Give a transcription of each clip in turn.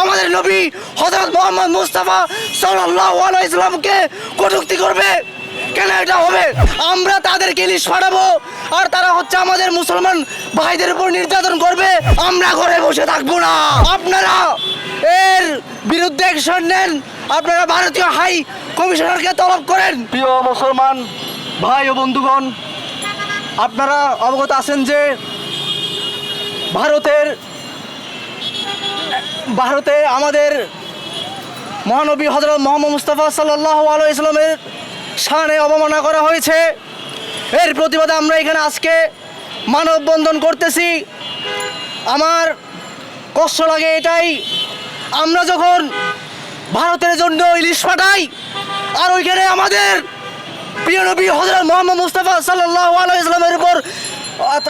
আমাদের নবী হজরত মোহাম্মদ মুস্তাফা আলাইহি ইসলামকে কটুক্তি করবে। কেন এটা হবে? আমরা তাদেরকে লিস্ট পাঠাবো আর তারা হচ্ছে আমাদের মুসলমান ভাইদের উপর নির্যাতন করবে। আমরা ঘরে বসে থাকব না। আপনারা এর বিরুদ্ধে অ্যাকশন নেন। আপনারা ভারতীয় হাই কমিশনারকে তলব করেন। প্রিয় মুসলমান ভাই ও বন্ধুগণ, আপনারা অবগত আছেন যে ভারতের ভারতে আমাদের মহানবী হজরত মোহাম্মদ মুস্তাফা সাল্লাহ আলু ইসলামের শানে অবমাননা করা হয়েছে। এর প্রতিবাদে আমরা এখানে আজকে মানববন্ধন করতেছি। আমার কষ্ট লাগে এটাই। আমরা যখন ভারতের জন্য ইলিশ পাঠাই আর ওইখানে আমাদের প্রিয় নবী হজরত মোহাম্মদ মুস্তাফা সাল্লাহ আলু ইসলামের উপর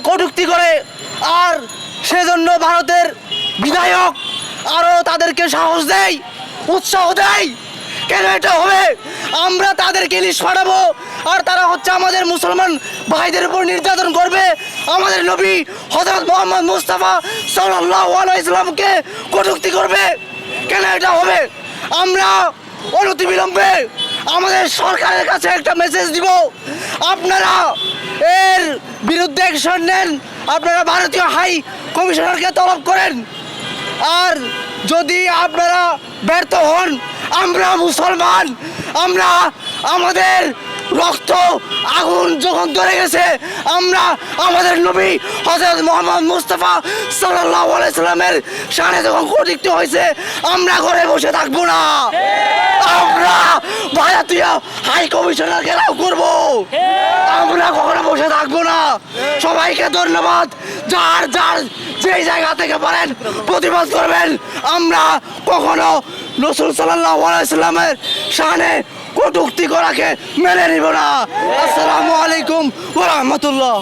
কটুক্তি করে, আর সেজন্য ভারতের বিধায়ক আরও তাদেরকে সাহস দেয় উৎসাহ দেয় কেন এটা হবে? আমরা তাদেরকে ইলিশ পাঠাবো আর তারা হচ্ছে আমাদের মুসলমান ভাইদের উপর নির্যাতন করবে। আমাদের নবী হজরত মোহাম্মদ মুস্তাফা সাল্লাহ ইসলামকে কটূক্তি করবে। কেন এটা হবে? আমরা অনতি অনতিবিলম্বে আমাদের সরকারের কাছে একটা মেসেজ দিব। আপনারা এর বিরুদ্ধে অ্যাকশন নেন। আপনারা ভারতীয় হাই কমিশনারকে তলব করেন। আর যদি আপনারা ব্যর্থ হন, আমরা মুসলমান, আমরা আমাদের রক্ত আগুন যখন ধরে গেছে, আমরা আমাদের নবী হজরত মোহাম্মদ মুস্তফা সাল্লামের সামনে যখন কটিক্ত হয়েছে, আমরা ঘরে বসে থাকব না। আমরা ভারতীয় হাই কমিশনার ঘেরাও করব। আমরা কখনো বসে থাকব না। সবাইকে ধন্যবাদ। যার যার যেই জায়গা থেকে বলেন, প্রতিবাদ করবেন। আমরা কখনো রসুল সাল্লাহ সাল্লামের সামনে কটুক্তি করাকে মেনে নিব না। আসসালামু আলাইকুম ওরহমতুল্লাহ